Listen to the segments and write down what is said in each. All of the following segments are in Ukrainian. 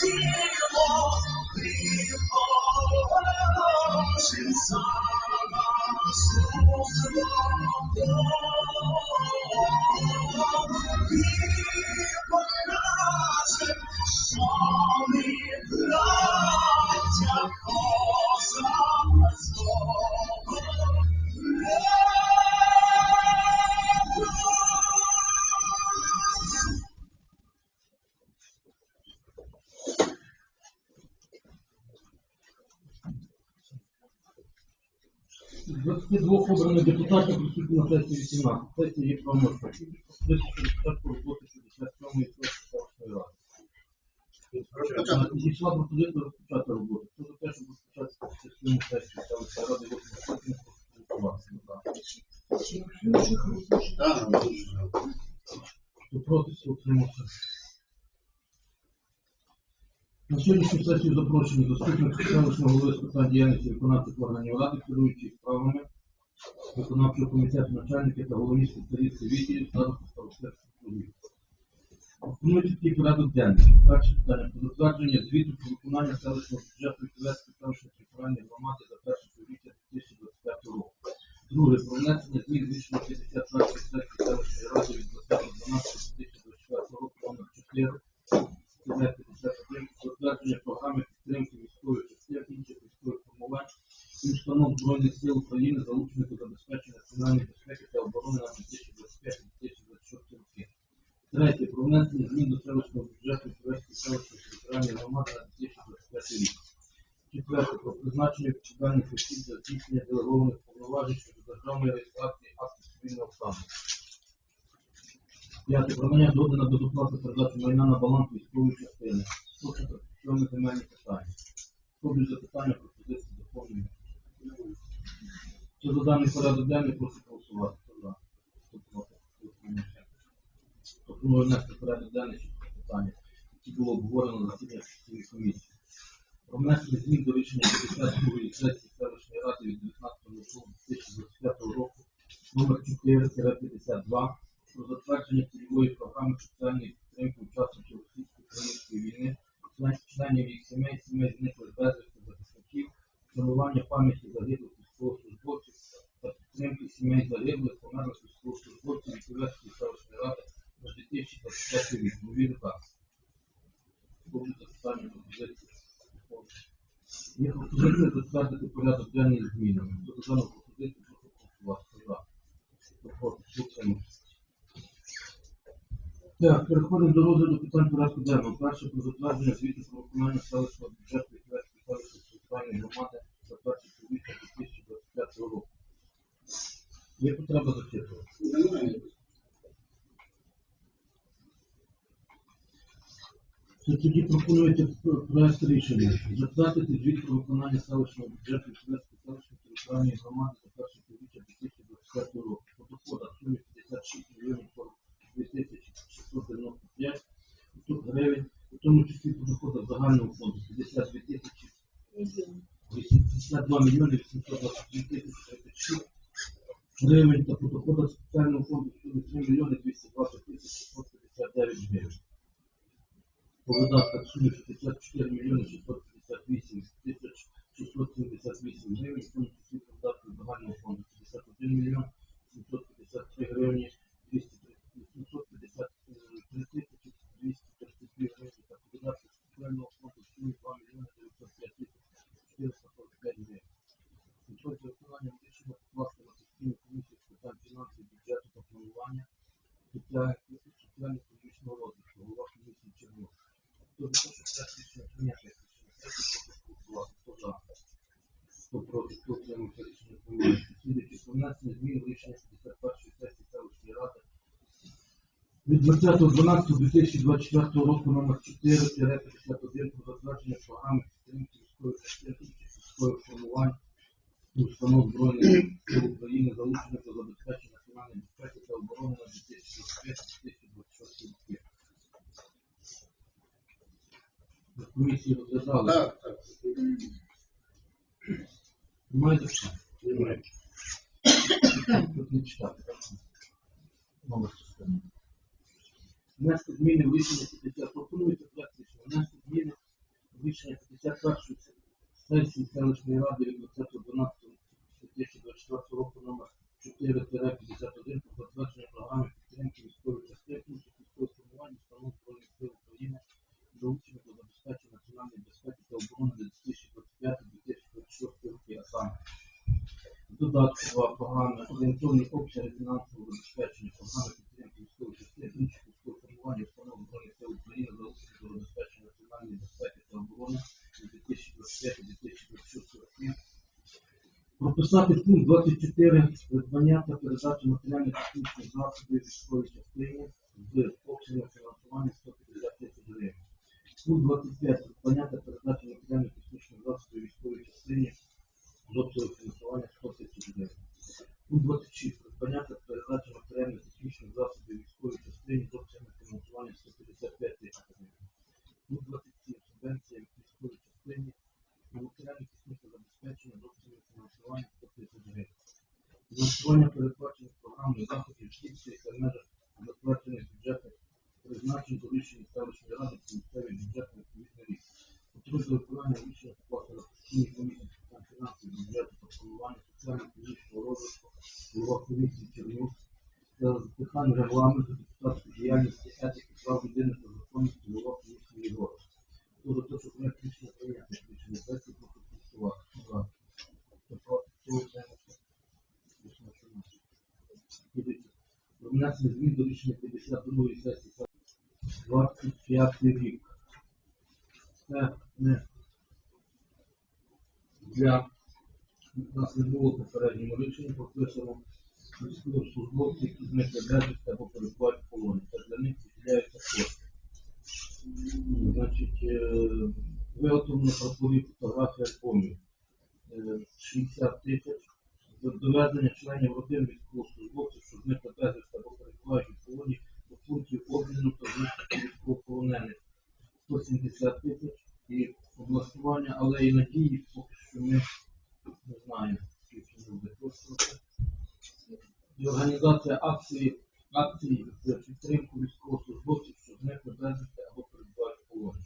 Jesus. На сьогоднішню сесію запрошені заступник селищного голови з питань діяльності виконавчих органів ради, керуючих виконавчого комітету начальники та головні спеціалісти відділів старосту старостинських службів. Пропонується такий порядок денний. Перше питання про затвердження звіту про виконання селищного бюджету Київської селищної територіальної громади за перше півріччя 2025 року. Друге, про внесення змін рішення 51 сесії селищної ради від 20.12.2024 року номер 4 затвердження програми підтримки військових частин інших військових формувань і установ Збройних сил України, залучених до забезпечення національної безпеки та оборони на 2025-2026 роки. Третє. Про внесення змін до селищного бюджету Київської селищної територіальної громади на 2025 рік. Четверте. Про призначення відповідальних осіб за здійснення делегованих повноважень щодо державної реєстрації актів цивільного стану. П'яте. Про надання згоди на безоплатну передачу майна на баланс військової частини. Слухай про земельні питання. Роблю запитання пропозиції доповнення. Щодо даний порядок денний, прошу голосувати. Утримався? Пропоную внести порядок денний ще питання, які було обговорено на засіданні комісії. Про внесення змін до рішення 52-ї сесії селищної ради від 19.06.2025 року номер 4-52 про затвердження цільової програми соціальної підтримки учасників російсько-української війни, член- членів їх сімей, сімей зниклих безвісти захисників, вшанування пам'яті загиблих військовослужбовців підтримки сімей загиблих, померлих військовослужбовців Вікторської селищної ради на 2025 рік. Нові редакції. Будуть запитання пропозиції. Є пропозиція затвердити порядок денний з змінами. Хто за дану пропозицію, прошу голосувати. За? Хто утримався? Так, переходимо до розгляду питань порядку денного. Перше про затвердження звіту про виконання селищного бюджету Київської селищної територіальної громади за перше півріччя 2025 року. Є потреба зачитувати. То тоді пропонується п- проект рішення затвердити звіт про виконання селищного бюджету Київської селищної територіальної громади за перше півріччя 2025 року. По доходах сумі 56 мільйонів 42 тисячі 695 гривень, у тому числі по доходах загального фонду 52 тисячі 82 мільйони 822 тисячі 36 гривень та по доходах спеціального фонду в сумі 3 мільйони 220 тисяч 659 гривень. По видатках суми 64 мільйони 658 тисяч 678 гривень, в тому числі по загального фонду 51 мільйон 10.12.2024 року номер 4 51 про затвердження програми підтримки військової експертизи військових формувань установ Збройних сил України за учнів забезпечення національної безпеки та оборони на 2025-2026 роки. Комісії розглядали. Так, так. Немає за? Немає. Тут не читати. Зміни в рішення 50. Пропонується проект рішення. Внести зміни в рішення 51 сесії селищної ради від 20.12.2024 року номер 4-51 про затвердження програми підтримки військової частини інших військових формувань установ Збройних сил України залучення до забезпечення національної безпеки та оборони на 2025-2026 роки, а саме додаткова програми орієнтовні обсяги фінансового забезпечення програми підтримки військової частини інших військових формувань установ Збройних сил України залучення до забезпечення національної безпеки та оборони на 2025-2026 роки. Прописати пункт 24 придбання та передачі матеріальних технічних засобів військової частини з обсягом фінансування 150 тисяч гривень. Пункт 25 придбання та передачі матеріально-технічних засобів військової частини з обсягом фінансування 100 тисяч гривень. Пункт 26 придбання та передачі матеріально-технічних засобів військової частини з обсягом фінансування 155 тисяч гривень. Пункт 27 субвенція військової частини на матеріально-технічне забезпечення з обсягом фінансування 100 тисяч гривень. Фінансування передбачених програмних заходів чітких та межах затверджених бюджетних призначень до рішення селищної ради та місцевий бюджет на відповідний рік. Потрібно виконання рішення покласти на постійній комісії з питань фінансів, бюджету та планування соціально-економічного розвитку, голова комісії Чернігів, питань регламенту, депутатської діяльності, етики, прав людини та законності, голова комісії Єгор. Хто за те, що проект рішення прийняти, рішення сесії прошу голосувати. Хто за? Хто проти? Хто утримався? Рішення прийнято. Слідуюче. Про внесення змін до рішення 52-ї сесії 25. Це не для нас не було в попередньому рішенні прописано військовослужбовці, які зникли безвісти або перебувають в полоні. Це для них виділяються кошти. Значить, е, виготовлено прапорів фотографія альбомів. Е, 60 тисяч. Доведення членів родин військовослужбовців, що зникли безвісти або перебувають у полоні пунктів обміну та знищення військовополонених 170 тисяч і облаштування алеї надії, поки що ми не знаємо, скільки буде коштувати. І організація акції, акцій з підтримку військовослужбовців, що зникли безвісти або перебувають в полоні.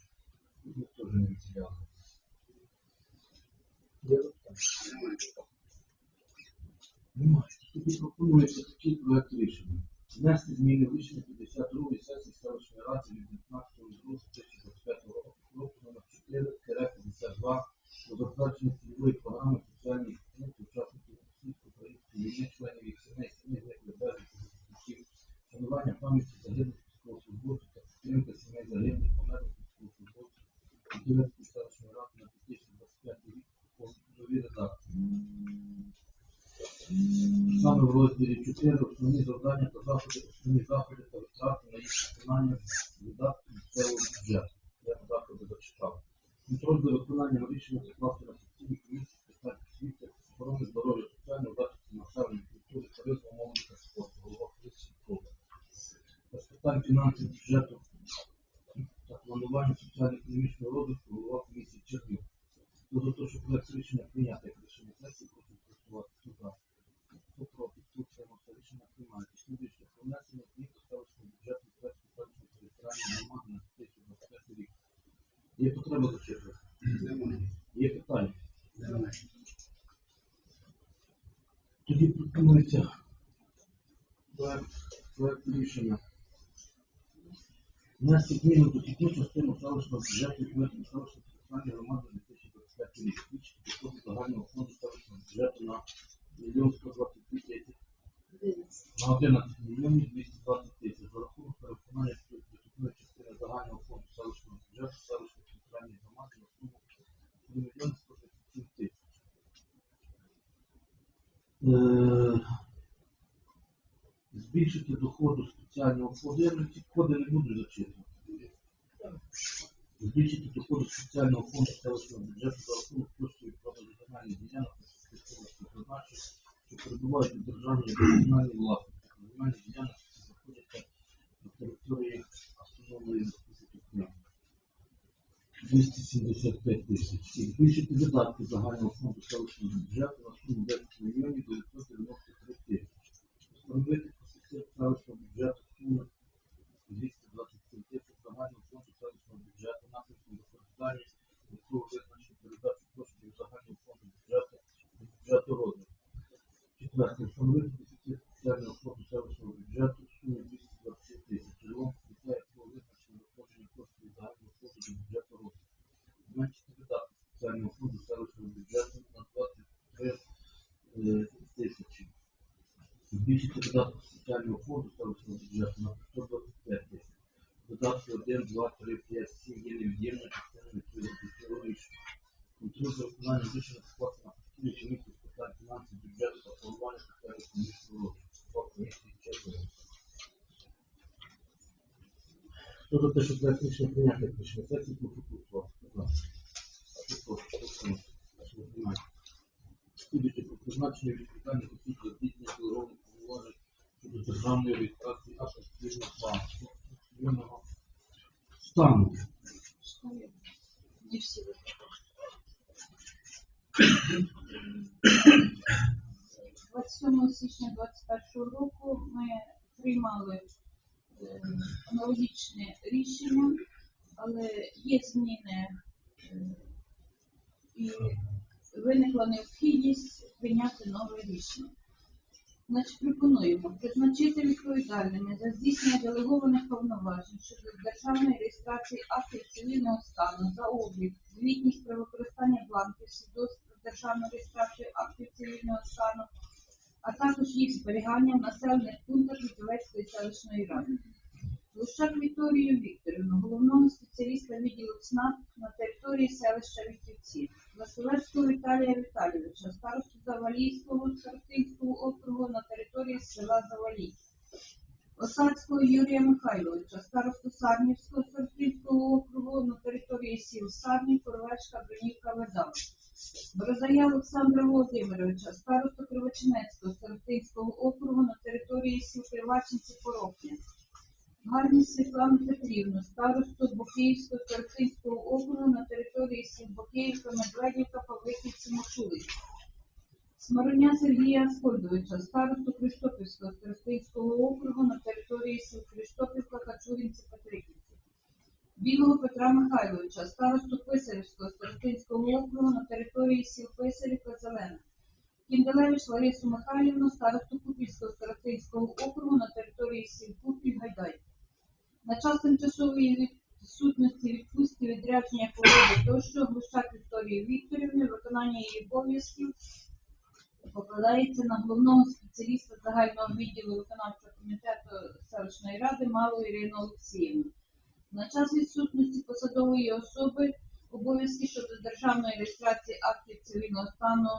Ми теж не відділяли. Немає. Тоді пропонується такий проект рішення. Внести зміни в рішення 52 сесії селищної ради від 19.02.2025 року номер 4 про затвердження цільової програми соціальних підтримки учасників російсько-української війни, членів їх сімей, сімей зниклих безвісти захисників, шанування пам'яті загиблих військовослужбовців та підтримка сімей загиблих померлих військовослужбовців Київської селищної ради на 2025 рік по новій редакції. Саме в розділі 4 основні завдання та заходи, основні заходи та витрати на їх виконання видатків місцевого бюджету. Я заходи зачитав. Контроль за виконанням рішення покласти на постійні комісії з питань освіти, охорони здоров'я, соціального захисту населення, культури, туризму, молоді та спорту, голова комісії круга. Та з питань фінансів бюджету та планування соціально-економічного розвитку, голова комісії Чернів. Хто за те, що проект рішення прийняти як рішення сесії, прошу голосувати. Хто за? Хто проти? Хто утримався? Рішення приймається. Слідуюче про внесення змін до селищного бюджету проекту селищної територіальної громади на 2025 рік. Є потреба зачитувати? Немає. Є питання? Немає. Тоді пропонується проект, рішення. Внести зміну до технічну частину селищного бюджету відповідно селищної територіальної громади на 2025 рік. Збільшити доходи загального фонду селищного бюджету на 1 122 тисяч на 11 мільйонів 220 тисяч за рахунок переконання дохідної частини загального фонду селищного бюджету селищної територіальної громади на суму 1 мільйон 137 тисяч. Е, Збільшити доходу спеціального фонду. Я вже ці коди не буду зачитувати. Збільшити доходу спеціального фонду селищного бюджету за рахунок коштів від продажу земельних ділянок сільськогосподарських призначень, що перебувають у державній комунальній власності. Земельні ділянки, що знаходяться на території автономної Крим. 275 тисяч. Збільшити видатки загального фонду селищного бюджету на суму 10 мільйонів 993 тисячі. Встановити коефіцієнт селищного бюджету суми 227 тисяч загального фонду селищного бюджету напрямку використання якого визначено передачу коштів загального фонду бюджету бюджету розвитку. Четверте. Встановити дефіцит спеціального фонду селищного бюджету в сумі 220 тисяч. Джерелом для якого визначено надходження коштів загального фонду до бюджету розвитку. Зменшити видатки спеціального фонду селищного бюджету на 23 е, тисячі. Збільшити видатки спеціального фонду селищного бюджету на 125 тисяч. Додатки 1, 2, 3, 5, 7 є невід'ємною частиною відповідного цього рішення. Контроль за виконанням рішення скласти на постійній комісії з питань фінансів, бюджету та планування та економічного розвитку. Склад комісії четверо. Хто за те, що проект рішення прийняти рішення сесії? Прошу приймати. Судячи про призначення відповідальних осіб за здійснення делегованих повноважень щодо державної реєстрації активного плану стану. Не всі випадки. 27 січня 2021 року ми приймали е, аналогічне рішення, але є зміни е, і виникла необхідність прийняти нове рішення. Значить, призначити відповідальними за здійснення делегованих повноважень щодо державної реєстрації актів цивільного стану за облік, звітність про використання бланків свідоцтв про державну актів цивільного стану, а також їх зберігання в населених пунктах Вітовецької селищної ради. Лущак Вікторію Вікторівну, головного спеціаліста відділу ЦНАП на території селища Вітівці, Василевського Віталія Віталійовича, старосту Завалійського Сартинського округу на території села Завалій, Осадського Юрія Михайловича, старосту Сарнівського Сартинського округу на території сіл Сарнів, Коровечка, Бронівка, Ведав, Борозая Олександра Володимировича, старосту Кривочинецького Сартинського округу на території сіл Кривачинці, Порохня, Гарні Світлану Петрівну, старосту Бокіївського Старостинського округу на території сіл Бокіївка, Медведівка, Павликівці, Мочулиць. Смароня Сергія Аскольдовича, старосту Криштопівського Старостинського округу на території сіл Криштопівка, Качуринці, Петриківці. Білого Петра Михайловича, старосту Писарівського Старостинського округу на території сіл Писарівка, Зелена. Кінделевич Ларису Михайлівну, старосту Купівського Старостинського округу на території сіл Купів, Гайдай. На час тимчасової відсутності відпустки відрядження хвороби тощо Глущак Вікторії Вікторівни, виконання її обов'язків покладається на головного спеціаліста загального відділу виконавчого комітету селищної ради Малу Ірину Олексіївну. На час відсутності посадової особи обов'язки щодо державної реєстрації актів цивільного стану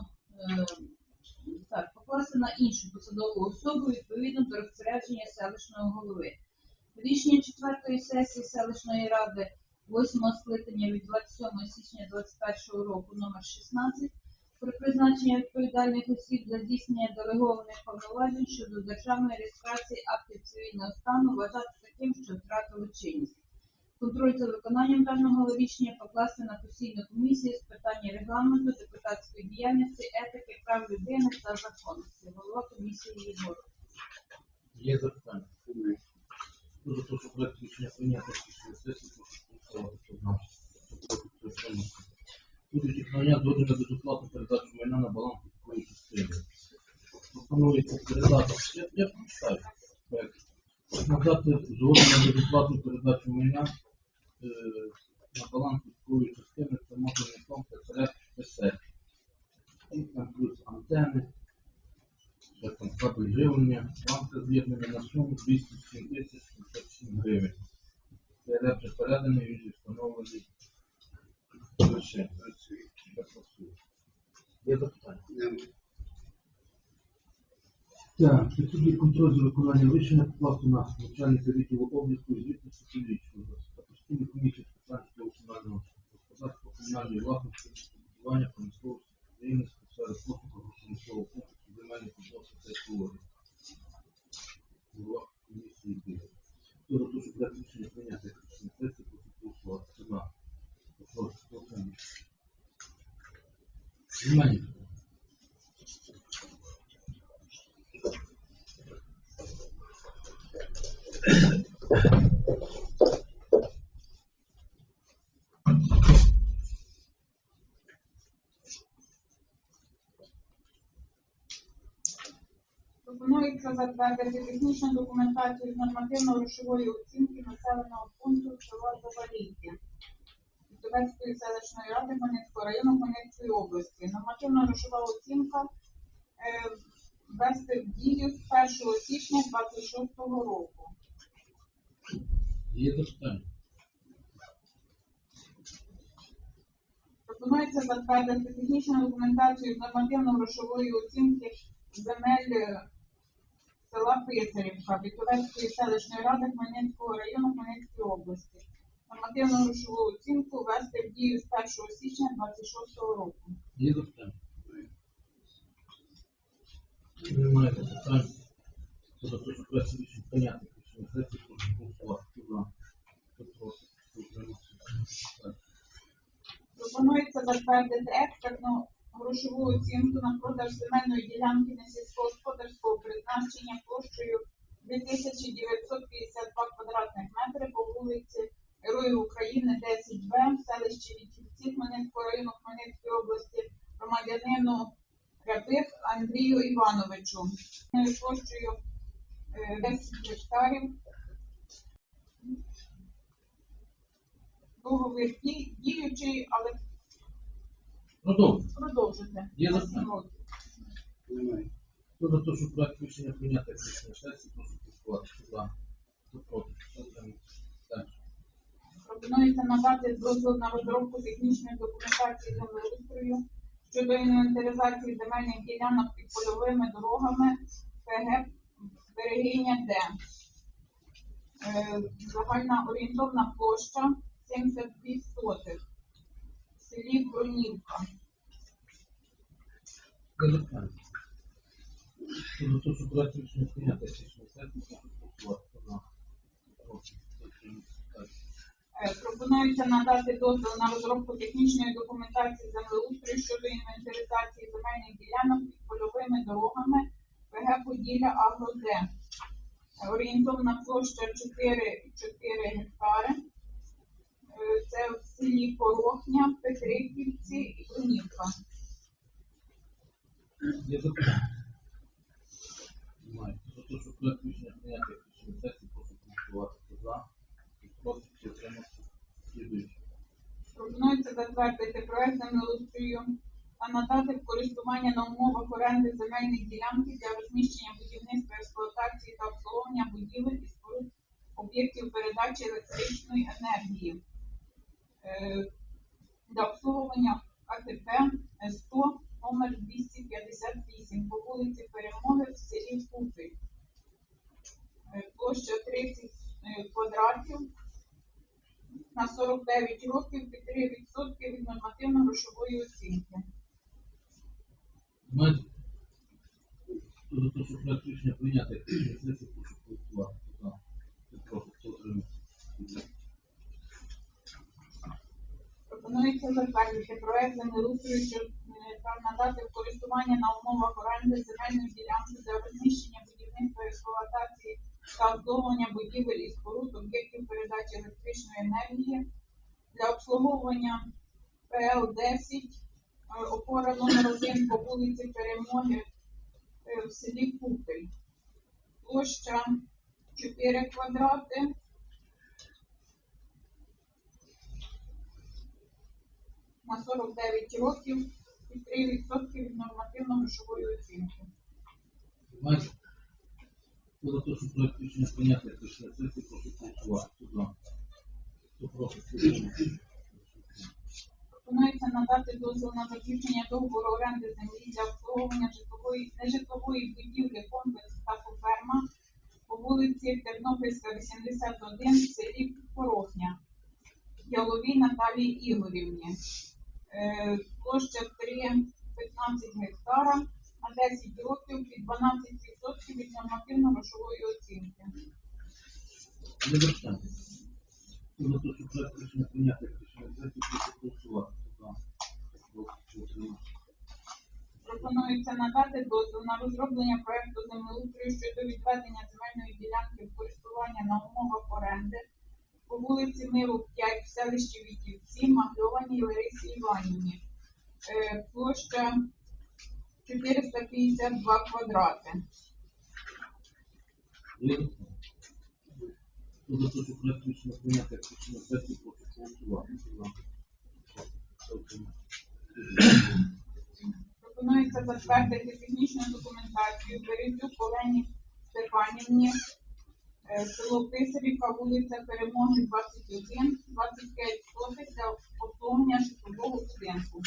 е, покласти на іншу посадову особу відповідно до розпорядження селищного голови. Рішення четвертої сесії селищної ради 8 скликання від 27 січня 2021 року номер 16 про призначення відповідальних осіб за здійснення делегованих повноважень щодо державної реєстрації актів цивільного стану вважати таким, що втратило чинність. Контроль за виконанням даного рішення покласти на постійну комісію з питання регламенту, депутатської діяльності, етики, прав людини та законності. Голова комісії Єгор. Є запитання? Дуже прошу проект рішення прийняти сесії, прошу голосувати. Будуть надання згодом безоплатну передачу майна на баланс такої частини. Пропонується передати. Я, я прочитаю проект. Надати згодом на безоплатну передачу майна е, на баланс військової частини це модульний комплекс ПСЕ. І там плюс антени, там кабель живлення, ламка з'єднання на суму 207 тисяч 77 гривень. Це переданий, він встановлений Так, підсудний контроль за виконанням рішення покласти на начальника відділу обліку і звітності публічного та постійну комісію з питань комунального господарства, комунальної власності, будування промисловості, діяльності, сфери послуг, промислового комплексу, земельних відносин та екології. Голова комісії Білий. Хто за те, щоб проект рішення прийняти як рішення сесії, прошу голосувати. Це за. Прошу. Пропонується затвердити технічну документацію з нормативно-грошової оцінки населеного пункту села Завалівки Підтовецької селищної ради Хмельницького району Хмельницької області. Нормативно-грошова оцінка е, ввести в дію з 1 січня 26 року. Є запитання? Пропонується затвердити технічну документацію з нормативно-грошової оцінки земель е, села Писарівка Вітовецької селищної ради Хмельницького району Хмельницької області. Нормативну грошову оцінку ввести в дію з 1 січня 26 року. Є запитання? Немає запитань. Щодо того, що проект рішення прийняти рішення сесії, прошу голосувати. Хто за? Хто проти? Хто утримався? Так. Пропонується затвердити експертну грошову оцінку на продаж земельної ділянки несільськогосподарського призначення площею 2952 квадратних метри по вулиці Героїв України 10Б в селищі Вітівці Хмельницького району Хмельницької області громадянину Рябих Андрію Івановичу площею е, 10 гектарів. Договір діючий, але. Є на запитання? років. Немає. Хто за те, що проект рішення прийняти рішення сесії, прошу голосувати. Хто проти? Хто. Пропонується надати дозвіл на розробку технічної документації землеустрою щодо інвентаризації земельних ділянок під польовими дорогами ПГ Берегиня Д. Е, Загальна орієнтовна площа 72 сотих в селі Бронівка. Прошу Пропонується надати дозвіл на розробку технічної документації землеустрою щодо інвентаризації земельних ділянок під польовими дорогами ПГ Поділля Агро-Д. Е, Орієнтовна площа 4,4 гектари. Е, Це в селі Порохня, Петриківці і Брунівка. Є запитання? Немає. Те, що проект рішення прийняти сесії, прошу голосувати. Хто за? Хто проти? Хто утримався? Пропонується затвердити проект землеустрою та надати в користування на умовах оренди земельних ділянки для розміщення будівництва, експлуатації та обслуговування будівель і споруд об'єктів передачі електричної енергії Е, для обслуговування АТП С100 номер 258 по вулиці Перемоги в селі Купи. Е, Площа 30 е, квадратів на 49 років під 3% від нормативно-грошової оцінки. Що проект рішення прийняти сесії, прошу голосувати. За? Хто? Хто. Пропонується затвердити проект землеустрою, що е, надати в користування на умовах оренди земельної ділянки для розміщення будівництва експлуатації та обслуговування будівель і споруд об'єктів передачі електричної енергії для обслуговування ПЛ-10 е, опора номер 1 по вулиці Перемоги е, в селі Купель. Площа 4 квадрати. на 49 років і 3% від нормативно-грошової оцінки. Хто за те, що проект рішення прийняти рішення сесії, прошу голосувати. Хто за? Хто проти? Пропонується надати дозвіл на заключення договору оренди землі для обслуговування житлової нежитлової будівлі комплекс та ферма по вулиці Тернопільська, 81 в селі Порохня Яловій Наталії Ігорівні. Е, Площа 3,15 гектара а 10 років і 12% від нормативно-грошової оцінки. Пропонується надати дозвіл на розроблення проєкту землеустрою щодо відведення земельної ділянки в користування на умовах оренди по вулиці Миру 5 в селищі Вітівці, Магльованій Ларисі Іванівні. Е, площа 452 квадрати. Пропонується затвердити технічну документацію Березюк Олені Степанівні, е, село Писарівка, вулиця Перемоги 21, 25 сотих для обслуговування житлового будинку.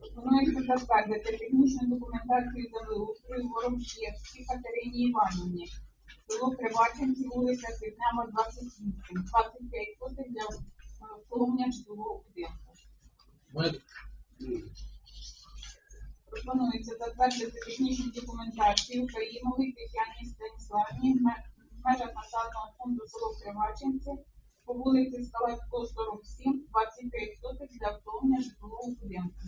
Пропонується затвердити технічну документацію землеустрою Воробщевській Катерині Іванівні, село Криваченці, вулиця Півднева 28, 25 сотих для обслуговування житлового будинку. Пропонується затвердити технічну документацію Каїмовій Тетяні Станіславні в межах населеного пункту село Криваченці по вулиці Скалацького, 47, 25 сотих для обслуговування житлового будинку.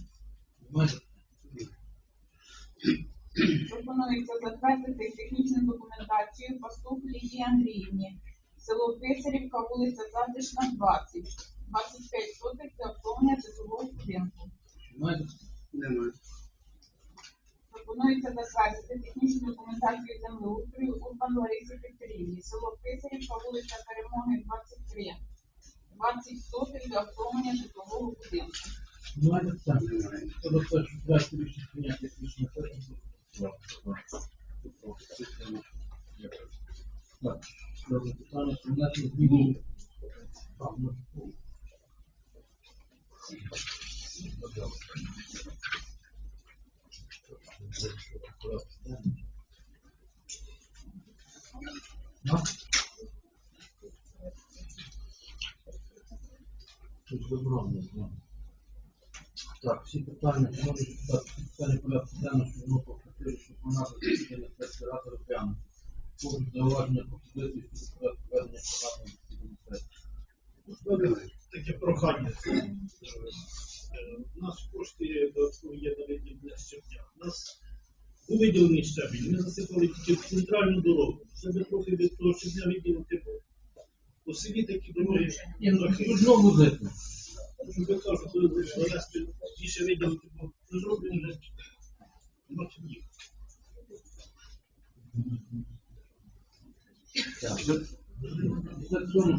Пропонується затвердити технічну документацію Пастух Лідії Андріївні, село Писарівка, вулиця Затишна, 20, 25 сотих для обслуговування житлового будинку. Немає. Пропонується затвердити технічну документацію землеустрою Урбан Ларисі Петрівні, село Писарівка, вулиця Перемоги, 23, 20 сотих для обслуговування житлового будинку. ми запитання. Да? Тут добро не. Так, всі питання, депутати, всі питання порядку денного, що воно попросили, щоб вона засідання ради розглянути. Можуть зауваження пропозиції щодо порядку ведення пленарного засідання сесії. Таке прохання. Е, У нас кошти є додаткові є на виділення щебня. У нас був виділений щебінь, ми засипали тільки в центральну дорогу. Щоб трохи від того щебня виділити, бо по селі такі дороги. Ні, ну зитно. Щоб я кажу, коли довести більше виділити, бо не зроблено вже. нема чим. Так, ви-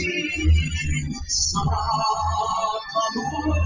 це цьому